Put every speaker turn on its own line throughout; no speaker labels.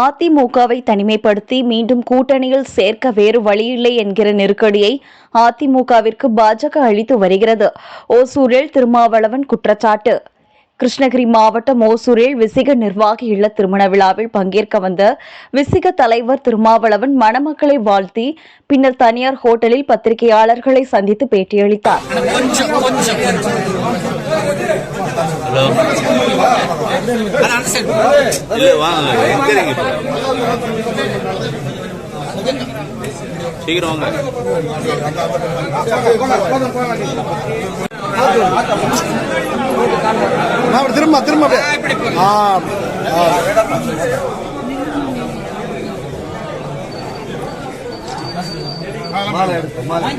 அதிமுகவை தனிமைப்படுத்தி மீண்டும் கூட்டணியில் சேர்க்க வேறு வழியில்லை என்கிற நெருக்கடியை அதிமுகவிற்கு பாஜக அளித்து வருகிறது. ஓசூரில் திருமாவளவன் குற்றச்சாட்டு. கிருஷ்ணகிரி மாவட்டம் ஓசூரில் விசிக நிர்வாகி இல்ல திருமண விழாவில் பங்கேற்க வந்த விசிக தலைவர் திருமாவளவன் மணமக்களை வாழ்த்தி பின்னர் தனியார் ஹோட்டலில் பத்திரிகையாளர்களை சந்தித்து பேட்டியளித்தார்.
ஹலோ இல்ல வாங்க எங்க இருக்கீங்க இப்போ சீக்கிரம் வாங்க
திரும்ப திரும்ப. ஆ ஆ. மாலை எடுத்து மாலை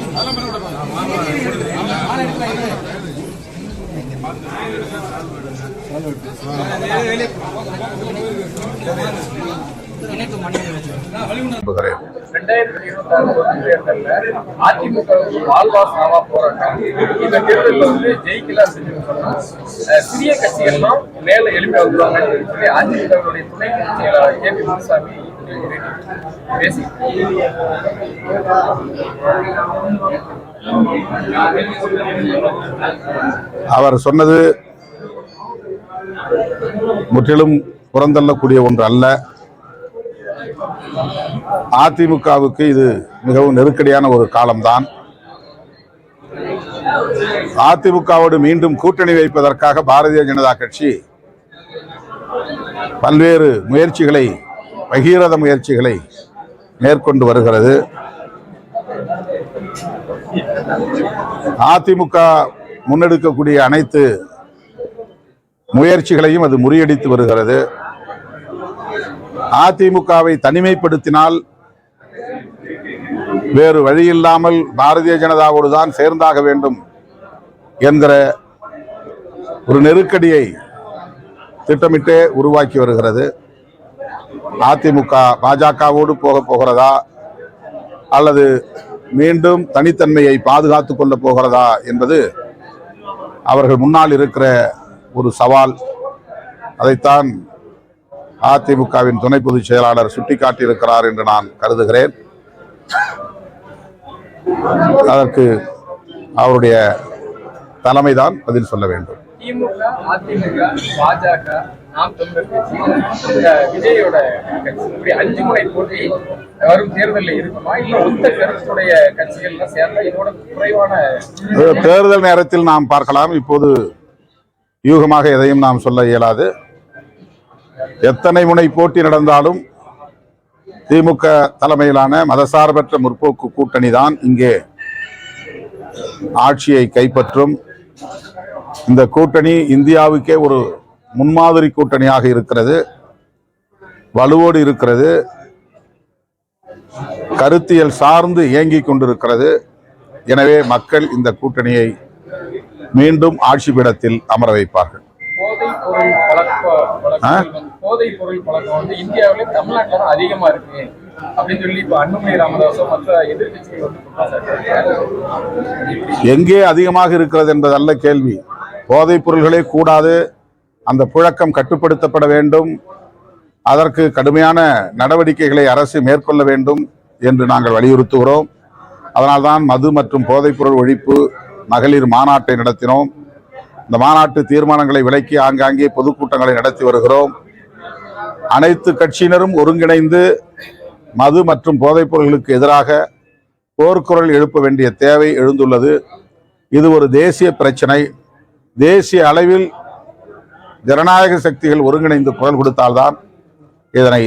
ரெண்டாயிரத்தி இருபத்தி ஆறு தேர்தலில் அதிமுக வாழ்வா போராட்டம். இந்த தேர்தலில் வந்து ஜெயிக்கல சிறிய கட்சிகள்லாம் மேல எழுப்பி வந்துருவாங்க சொல்லி அதிமுகவுடைய துணை செயலாளர் கே பி முனுசாமி
அவர் சொன்னது முற்றிலும் புறந்தள்ளக்கூடிய ஒன்று அல்ல. அதிமுகவுக்கு இது மிகவும் நெருக்கடியான ஒரு காலம்தான். அதிமுகவோடு மீண்டும் கூட்டணி வைப்பதற்காக பாரதிய ஜனதா கட்சி பல்வேறு முயற்சிகளை பகீரத முயற்சிகளை மேற்கொண்டு வருகிறது. அதிமுக முன்னெடுக்கக்கூடிய அனைத்து முயற்சிகளையும் அது முறியடித்து வருகிறது. அதிமுகவை தனிமைப்படுத்தினால் வேறு வழியில்லாமல் பாரதிய ஜனதாவோடு தான் சேர்ந்தாக வேண்டும் என்கிற ஒரு நெருக்கடியை திட்டமிட்டே உருவாக்கி வருகிறது. அதிமுக பாஜகவோடு போக போகிறதா? அல்லது மீண்டும் தனித்தன்மையை பாதுகாத்து கொள்ள போகிறதா என்பது அவர்கள் முன்னால் இருக்கிற ஒரு சவால். அதைத்தான் அதிமுகவின் துணை பொதுச் செயலாளர் சுட்டிக்காட்டியிருக்கிறார் என்று நான் கருதுகிறேன். அதற்கு அவருடைய தலைமைதான் பதில் சொல்ல வேண்டும்.
திமுக அதிமுக பாஜக நாம் தமிழர் கட்சி விஜயோட கட்சி இப்படி அஞ்சு முனை போட்டி வரும் தேர்தலில் இருக்குமா இல்ல ஒத்த கருத்துடைய கட்சிகள்லாம் சேர்ந்தா இதோட குறைவான
தேர்தல் நேரத்தில் நாம் பார்க்கலாம். இப்போது யூகமாக எதையும் நாம் சொல்ல இயலாது. எத்தனை முனை போட்டி நடந்தாலும் திமுக தலைமையிலான மதசார்பற்ற முற்போக்கு கூட்டணி தான் இங்கே ஆட்சியை கைப்பற்றும். இந்த கூட்டணி இந்தியாவுக்கே ஒரு முன்மாதிரி கூட்டணியாக இருக்கிறது வலுவோடு இருக்கிறது கருத்தியல் சார்ந்து இயங்கிக் கொண்டிருக்கிறது. எனவே மக்கள் இந்த கூட்டணியை மீண்டும் ஆட்சி பீடத்தில் அமர வைப்பார்கள்.
போதைப் பொருள் பழக்க வழக்குகள் வந்து போதைப் பொருள் பழக்கம் வந்து இந்தியாவிலே தமிழ்நாட்டில் தான் அதிகமா இருக்கு. அப்படின்னு சொல்லி இப்ப அன்புமணி ராமதாஸும் மற்ற எதிர்க்கட்சிகள் வந்து குற்றம் சாட்டுறாங்க
எங்கே அதிகமாக இருக்கிறது என்பதல்ல கேள்வி. போதைப் பொருள்களே கூடாது. அந்த புழக்கம் கட்டுப்படுத்தப்பட வேண்டும். அதற்கு கடுமையான நடவடிக்கைகளை அரசு மேற்கொள்ள வேண்டும் என்று நாங்கள் வலியுறுத்துகிறோம். அதனால்தான் மது மற்றும் போதைப்பொருள் ஒழிப்பு மகளிர் மாநாட்டை நடத்தினோம். இந்த மாநாட்டு தீர்மானங்களை விலக்கி ஆங்காங்கே பொதுக்கூட்டங்களை நடத்தி வருகிறோம். அனைத்து கட்சியினரும் ஒருங்கிணைந்து மது மற்றும் போதைப்பொருள்களுக்கு எதிராக போர்க்குரல் எழுப்ப வேண்டிய தேவை எழுந்துள்ளது. இது ஒரு தேசிய பிரச்சனை. தேசிய அளவில் ஜனநாயக சக்திகள் ஒருங்கிணைந்து குரல் கொடுத்தால்தான் இதனை